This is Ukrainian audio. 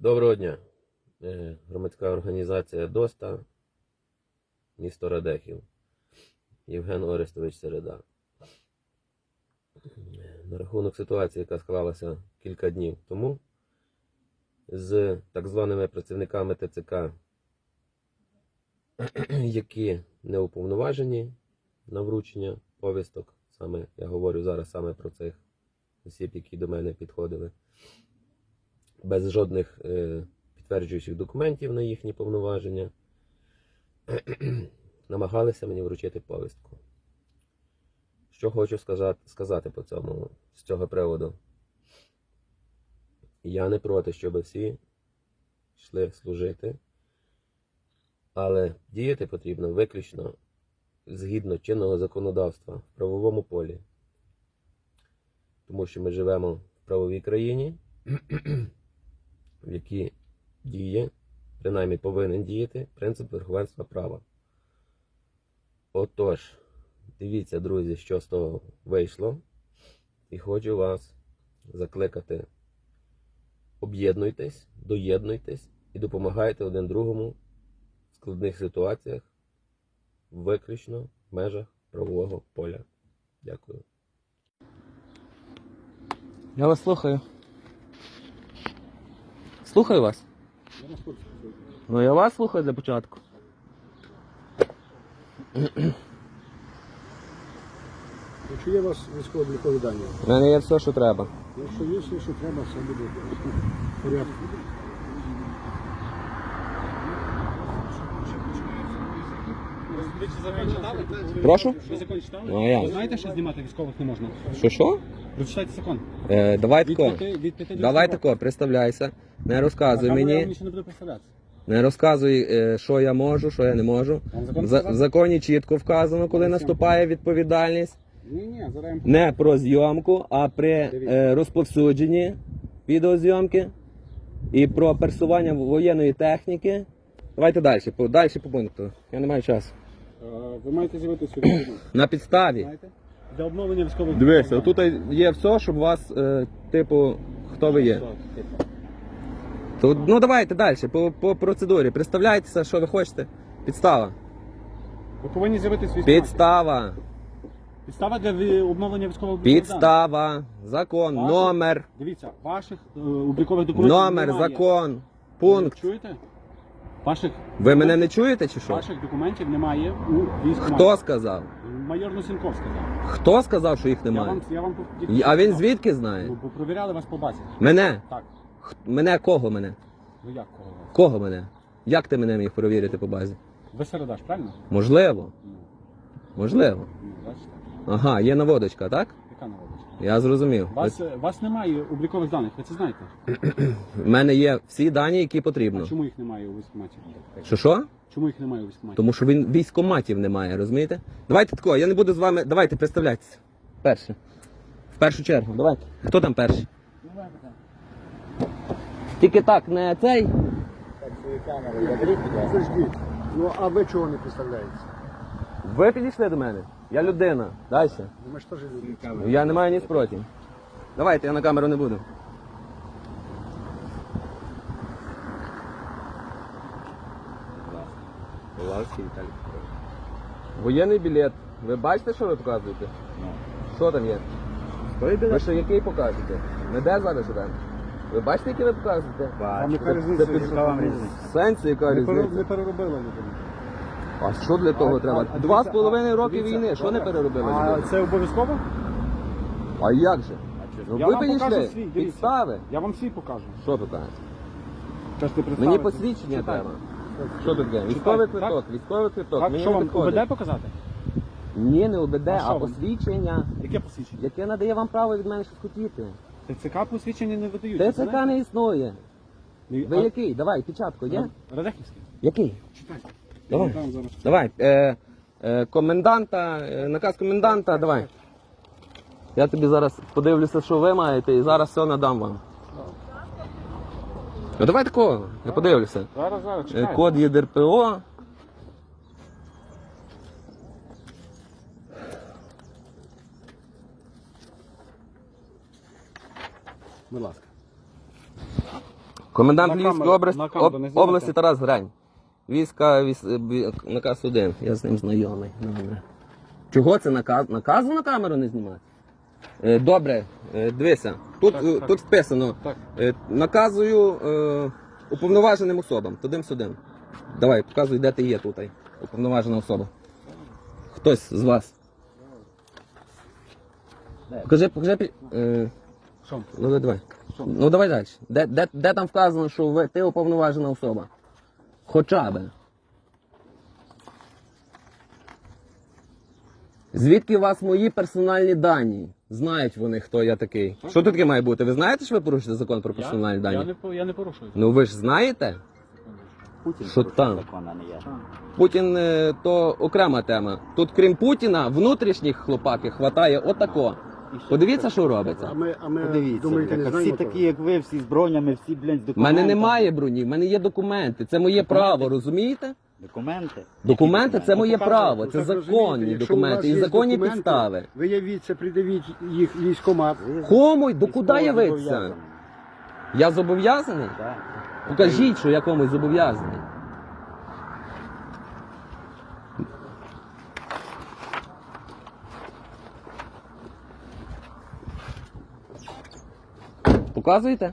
Доброго дня. Е, Громадська організація ДОСТА, місто Радехів. Євген Орестович Середа. На рахунок ситуації, яка склалася кілька днів тому, з так званими працівниками ТЦК, які не уповноважені на вручення повісток. Саме я говорю зараз саме про цих осіб, які до мене підходили без жодних е, підтверджуючих документів на їхні повноваження, намагалися мені вручити повістку. Що хочу сказати, сказати по цьому з цього приводу. Я не проти, щоб всі йшли служити, але діяти потрібно виключно згідно чинного законодавства в правовому полі. Тому що ми живемо в правовій країні в якій діє, принаймні повинен діяти принцип верховенства права. Отож, дивіться, друзі, що з того вийшло. І хочу вас закликати. Об'єднуйтесь, доєднуйтесь і допомагайте один другому в складних ситуаціях виключно в межах правового поля. Дякую. Я вас слухаю. Слухаю вас. Я вас хочу. Ну я вас слухаю для початку. Якщо є у вас військово-облікові дані, У мене є все, що треба. якщо є все, що треба, все буде в порядку. Ви чи закон читали? Прошу? Ви закон читали? Ну, а як? Ви знаєте, що знімати військових не можна? Що що? Прочитайте закон. Е, давай Від тако. п'яти- від п'яти до Давай семи тако, представляйся. Не розказуй камера мені. нічого не буде представлятися. Не розказуй, е, що я можу, що я не можу. Вам закон За- В сказав? законі чітко вказано, коли наступає відповідальність. Ні, ні, зараз я вам Не про зйомку, а при е, розповсюдженні відеозйомки і про пересування воєнної техніки. Давайте далі, по, далі по пункту. Я не маю часу. Е, Ви маєте з'явитися сюди. На підставі. Знаєте? Для обновлення військових Дивися, тут є все, щоб вас, е, типу, хто ви є. Тут, ну давайте далі, по, по процедурі. Представляйтеся, що ви хочете. Підстава. Ви повинні з'явитися військових. Підстава. Підстава для ві- обновлення військового. Підстава. Закон. Номер. Дивіться, ваших е, облікових документів Номер, немає. закон. Пункт. Чуєте? Ваших, Ви мене не чуєте чи що? ваших документів немає у військкоматі. Хто сказав? Майор Носенков сказав. Хто сказав, що їх Я немає? вам, я вам А він звідки знає? Ну, бо провіряли вас по базі. Мене? Так. Х- Мене кого мене? Ну як кого вас? Кого мене? Як ти мене міг перевірити по базі? Ви середаш, правильно? Можливо. Ну, Можливо. ну, бачите. Ага, є наводочка, так? Яка народичка? Я зрозумів. Вас, е, вас немає облікових даних, ви це знаєте? В мене є всі дані, які А потрібно. чому їх немає у військкоматі? Що що? Чому їх немає у військкоматі? Тому що він військоматів немає, розумієте? Давайте тако, я не буду з вами. Давайте представляйтеся. Перше. В першу чергу, давайте. Хто там перший? Тільки так, не цей. Заждіть. Ну, а ви чого не представляєтеся? Ви підійшли до мене. Я людина. Ну, Ми ж теж люди. Ну, Я не маю ні спротив. Давайте, я на камеру не буду. Воєнний білет. Ви бачите, що ви показуєте? Що там є? Ви що який покажете? Ми де зараз живемо? Ви бачите, який ви показуєте? Вам яка Це різниця? яка вам різниця? Сенсі яка Не пере- різниця? Не переробила людина. А що для того А- треба? а- Два дивіться, з половиною а, роки дивіться, війни. Що не добре. переробили? А це обов'язково? А як же? Ну Я ви вам покажу підійшли. свій, дивіться. Підстави. Я вам всі покажу. Що? Час не Мені представити. посвідчення Читайте. треба. Що таке? Військовий квиток, військовий квиток. Так, Мені що не вам підходить. УБД показати? Ні, не УБД, А а, що вам? посвідчення, Яке посвідчення? яке надає вам право від мене щось хотіти. ТЦК посвідчення не видають. ТЦК не існує. Ви А- який? Давай, печатку, є? Радехівський. Який? Читайте. Давай. Давай. Е, е, коменданта, е, наказ коменданта, давай. Я тобі зараз подивлюся, що ви маєте, і зараз все надам вам. Ну давай такого, я подивлюся. Зараз, зараз, Е, чекайте. Код ЄДРПО. Будь ласка. Комендант На Львівської області, на камеру не знімати? області Тарас Грань. Війська віс, наказ один. Я з ним знайомий. Добре. Чого це наказ? Наказу на камеру не знімати? Е, добре, е, дивися. Тут, Так, е, так. тут вписано. Так. Наказую е, уповноваженим особам. Тудим сюдим. Давай, показуй, де ти є тут. Уповноважена особа. Хтось з вас. Покажи, покажи. Е, ну давай, давай. Ну давай далі. Де, де, де там вказано, що ви, ти уповноважена особа? Хоча би. Звідки у вас мої персональні дані? Знають вони, хто я такий. Що тут таке має бути? Ви знаєте, що ви порушите закон про персональні Я, дані? я, не, по- я не порушую. Ну ви ж знаєте? Путін Що порушив там? закон, а не я. Путін е, то окрема тема. Тут, крім Путіна, внутрішніх хлопаків хватає отако. Подивіться, що А робиться. ми, а ми Подивіться, думаєте, не всі знаємо такі, того? як ви, всі з бронями, всі, блядь, з У документами. мене немає броні, в мене є документи. Це моє право, розумієте? Документи? Документи це моє право, це так законні якщо у вас документи і є законні документи, підстави. Ви явіться, придивіть їх в військкомат. Кому? До куди явитися? Я зобов'язаний? Так. Покажіть, що я комусь зобов'язаний. Показуєте?